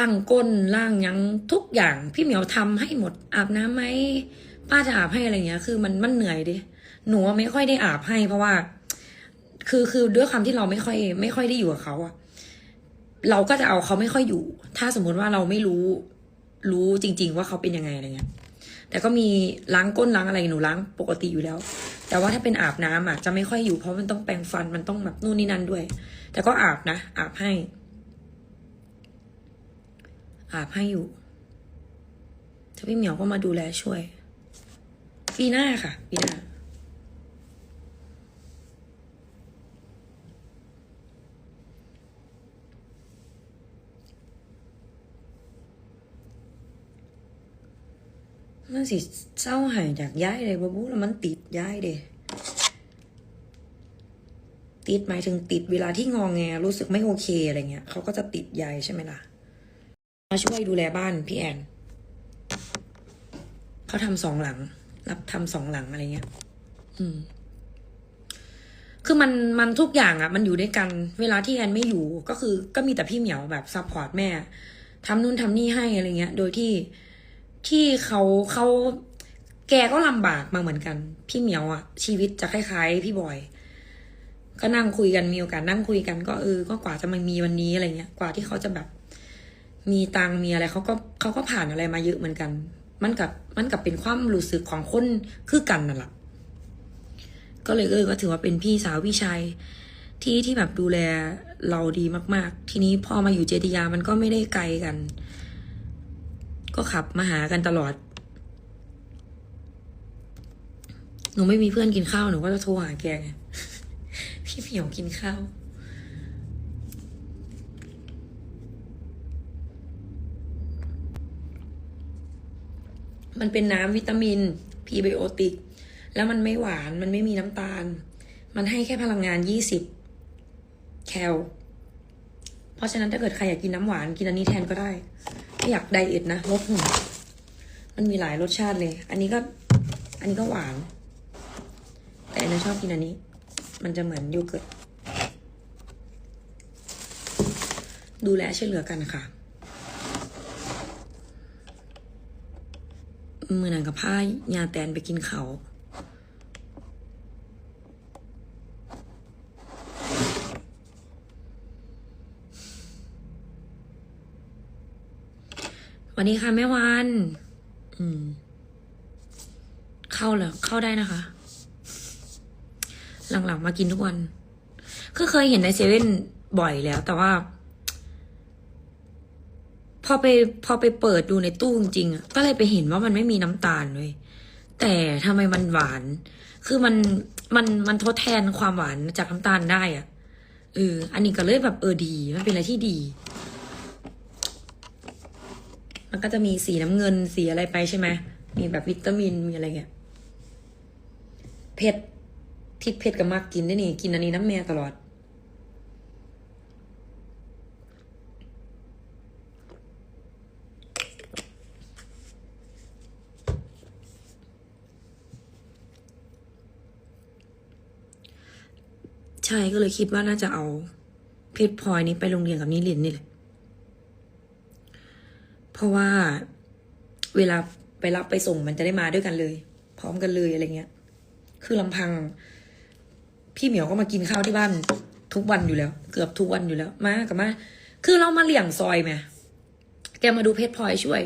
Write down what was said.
างก้นล่างยังทุกอย่างพี่เหมียวทำให้หมดอาบน้ำไหมป้าจะอาบให้อะไรเงี้ย คือมันมันเหนื่อยดิหนูไม่ค่อยได้อาบให้ เพราะว่า คือคือด้วยความที่เราไม่ค่อย ไม่ค่อยได้อยู่กับเขาอะเราก็จะเอาเขาไม่ค่อยอยู่ ถ้าสมมุติว่าเราไม่รู้ รู้จริง ๆ ว่าเขาเป็นยังไงอะไรเงี้ย แต่ก็มีล้างก้นล้างอะไรหนูล้างปกติอยู่แล้ว แต่ว่าถ้าเป็นอาบน้ำอะจะไม่ค่อยอยู่เพราะมันต้องแปรงฟันมันต้องแบบนู่นนี่นั่นด้วย แต่ก็อาบนะอาบให้ อาบให้อยู่ ถ้าพี่เหมียวก็มาดูแลช่วย ปีหน้าค่ะ ปีหน้า มันสิเศร้าหายจากย้ายเลยบะบูแล้วมันติดย้ายเดติดหมายถึงติดเวลาที่งองแงรู้สึกไม่โอเคอะไรเงี้ยเขาก็จะติดยายใช่ไหมล่ะ มาช่วยดูแลบ้านพี่แอน เขาทำสองหลัง รับทำสองหลังอะไรเงี้ย อืม คือมันมันทุกอย่างอะมันอยู่ด้วยกัน เวลาที่แอนไม่อยู่ ก็คือ ก็มีแต่พี่เหมียวแบบซัพพอร์ตแม่ทำนู่นทำนี่ให้อะไรเงี้ย โดยที่ที่เขาเขาแกก็ลำบากมาเหมือนกัน พี่เหมียวอะชีวิตจะคล้ายๆ พี่บอย ก็นั่งคุยกันมีโอกาสนั่งคุยกัน ก็เออ ก็กว่าจะมามีวันนี้อะไรเงี้ย กว่าที่เขาจะแบบ มีตังมีอะไรเขาก็เขาก็ผ่านอะไรมาเยอะเหมือนกัน มันกับมันกับเป็นความรู้สึกของคนคือกันนั่นแหละก็เลยเออก็ถือว่าเป็นพี่สาวพี่ชายที่ที่แบบดูแลเราดีมาก ๆ ทีนี้พอมาอยู่เจดียามันก็ไม่ได้ไกลกัน ก็ขับมาหากันตลอด หนูไม่มีเพื่อนกินข้าวหนูก็จะโทรหาแกไงพี่เหมียวกินข้าว มันเป็นน้ำวิตามินพรีไบโอติก แล้วมันไม่หวานมันไม่มีน้ำตาล มันให้แค่พลังงานยี่สิบแคล เพราะฉะนั้นถ้าเกิดใครอยากกินน้ำหวานกินอันนี้แทนก็ได้ถ้าอยากไดเอทนะลดหุ่นมันมีหลายรสชาติเลย อันนี้ก็ อันนี้ก็หวาน แต่อันนี้ชอบกินอันนี้ มันจะเหมือนโยเกิร์ตดูแลช่วยเหลือกันค่ะ มือหนังกับผ้ายาแตนไปกินเขาวสวัสดีค่ะแม่วัน อืม เข้าเหรอเข้าได้นะคะ หลังๆมากินทุกวัน คือเคยเห็นในเซเว่นบ่อยแล้ว แต่ว่า พอไปพอไปเปิดดูในตู้จริงๆก็เลยไปเห็นว่ามันไม่มีน้ำตาลเลยแต่ทำไมมันหวาน คือมันมันมันทดแทนความหวานจากน้ำตาลได้อะเอออันนี้ก็เลยแบบเออดีมันเป็นอะไรที่ดี มันก็จะมีสีน้ำเงินสีอะไรไปใช่ไหมมีแบบวิตามินมีอะไรเงี้ยเผ็ดทิดเผ็ดกับมากกินได้นี่ กินอันนี้น้ำแม่ตลอด ใช่ก็เลยคิดว่าน่าจะเอาเพชรพลอยนี้ไปโรงเรียนกับนิลินนี่แหละ เพราะว่าเวลาไปรับไปส่งมันจะได้มาด้วยกันเลย พร้อมกันเลยอะไรเงี้ย คือลำพัง พี่เหมียวก็มากินข้าวที่บ้านทุกวันอยู่แล้ว เกือบทุกวันอยู่แล้ว มากับมา คือเรามาเลี่ยงซอยไหมแกมาดูเพชรพลอยช่วย